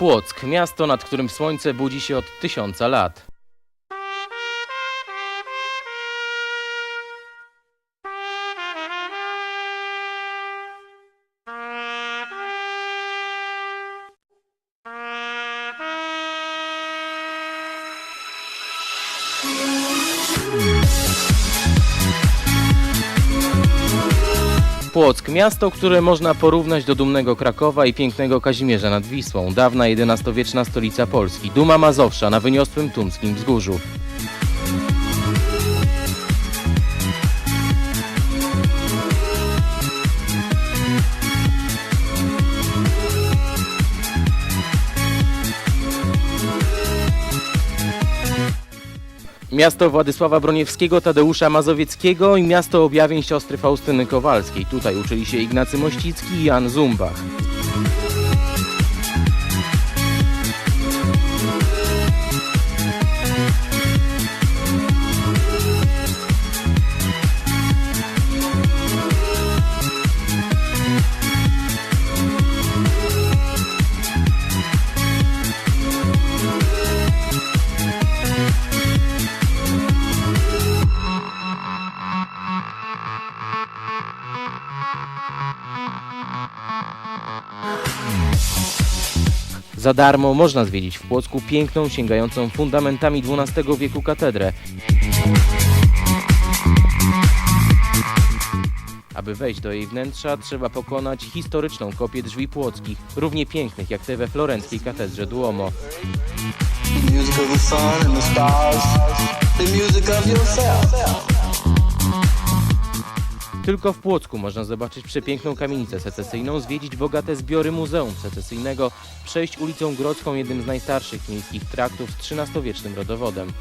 Płock, miasto, nad którym słońce budzi się od tysiąca lat. Płock, miasto, które można porównać do dumnego Krakowa i pięknego Kazimierza nad Wisłą, dawna XI-wieczna stolica Polski, duma Mazowsza na wyniosłym Tumskim Wzgórzu. Miasto Władysława Broniewskiego, Tadeusza Mazowieckiego i miasto objawień siostry Faustyny Kowalskiej. Tutaj uczyli się Ignacy Mościcki i Jan Zumbach. Za darmo można zwiedzić w Płocku piękną, sięgającą fundamentami XII wieku katedrę. Aby wejść do jej wnętrza, trzeba pokonać historyczną kopię drzwi płockich, równie pięknych jak te we florenckiej katedrze Duomo. The music of the sun and the stars, the music of yourself. Tylko w Płocku można zobaczyć przepiękną kamienicę secesyjną, zwiedzić bogate zbiory Muzeum Secesyjnego, przejść ulicą Grodzką, jednym z najstarszych miejskich traktów z XIII-wiecznym rodowodem.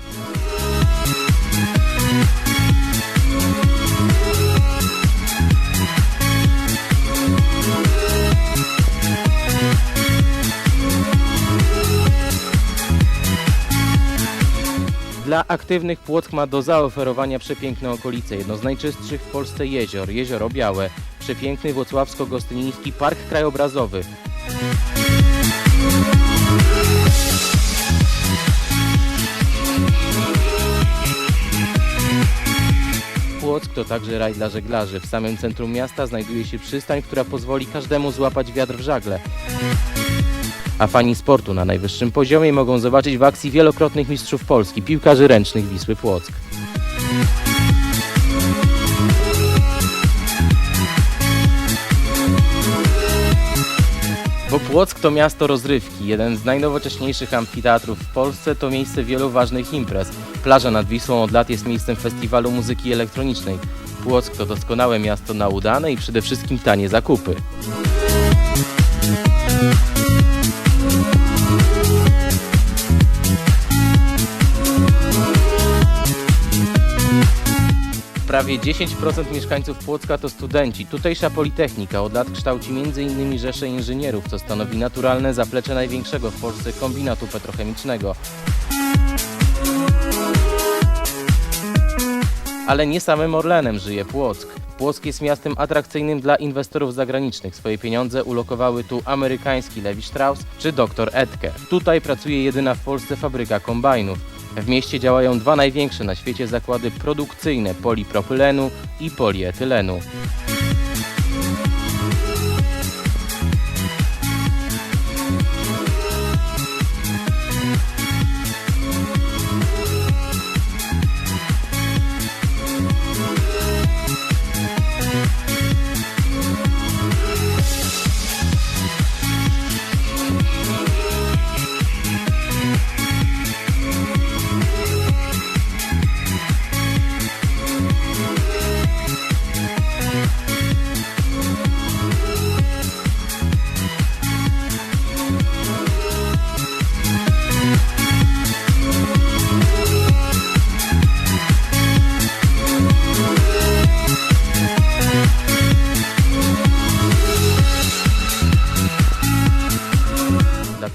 Dla aktywnych Płock ma do zaoferowania przepiękne okolice, jedno z najczystszych w Polsce jezior, Jezioro Białe, przepiękny Włocławsko-Gostyniński Park Krajobrazowy. Płock to także raj dla żeglarzy. W samym centrum miasta znajduje się przystań, która pozwoli każdemu złapać wiatr w żagle. A fani sportu na najwyższym poziomie mogą zobaczyć w akcji wielokrotnych mistrzów Polski, piłkarzy ręcznych Wisły Płock. Bo Płock to miasto rozrywki, jeden z najnowocześniejszych amfiteatrów w Polsce, to miejsce wielu ważnych imprez. Plaża nad Wisłą od lat jest miejscem festiwalu muzyki elektronicznej. Płock to doskonałe miasto na udane i przede wszystkim tanie zakupy. Prawie 10% mieszkańców Płocka to studenci. Tutejsza Politechnika od lat kształci m.in. rzesze inżynierów, co stanowi naturalne zaplecze największego w Polsce kombinatu petrochemicznego. Ale nie samym Orlenem żyje Płock. Płock jest miastem atrakcyjnym dla inwestorów zagranicznych. Swoje pieniądze ulokowały tu amerykański Levi Strauss czy dr Edker. Tutaj pracuje jedyna w Polsce fabryka kombajnów. W mieście działają dwa największe na świecie zakłady produkcyjne polipropylenu i polietylenu.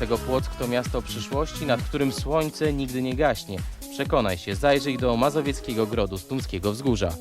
Dlatego Płock to miasto przyszłości, nad którym słońce nigdy nie gaśnie. Przekonaj się, zajrzyj do Mazowieckiego Grodu z Tumskiego Wzgórza.